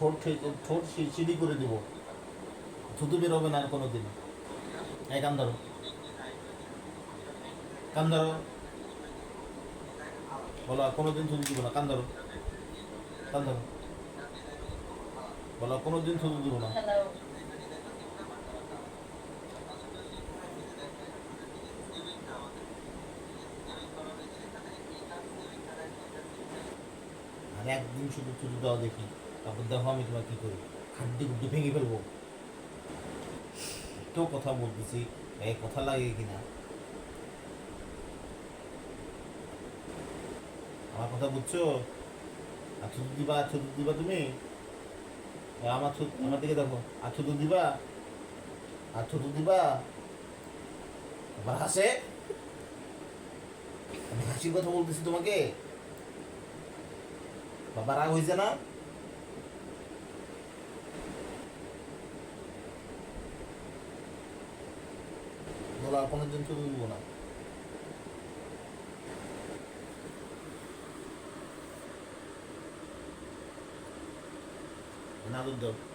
ঠোঁট ঠোঁট সিঁড়ি করে দেবো। থুতু বেরোবে না আর কোনো দিন এই কান ধরো। কান ধরো। বলো আর কোনোদিন থুতু দিব না। কান ধরো। কান ধরো। বলো আর কোনোদিন থুতু দিব না। আর একদিন শুধু থুতু দাও দেখি। তারপর দেখো, আমি তোমার কি করি? হাড্ডি গুড্ডি ভেঙে ফেলব। তো কথা বলতেছি এই কথা লাগে কিনা? আমার কথা বুঝছ? আর দিবা, থুতু দিবা তুমি? আমার থুতু, আমার দিকে দেখো। আর থুতু দিবা? আর থুতু দিবা? আবার হাসে। আমি হাসির কথা বলতেছি তোমাকে। বাবা রাগ হয়েছে না? বলো আর কোনোদিন থুতু দিব না। না দুধ দাও।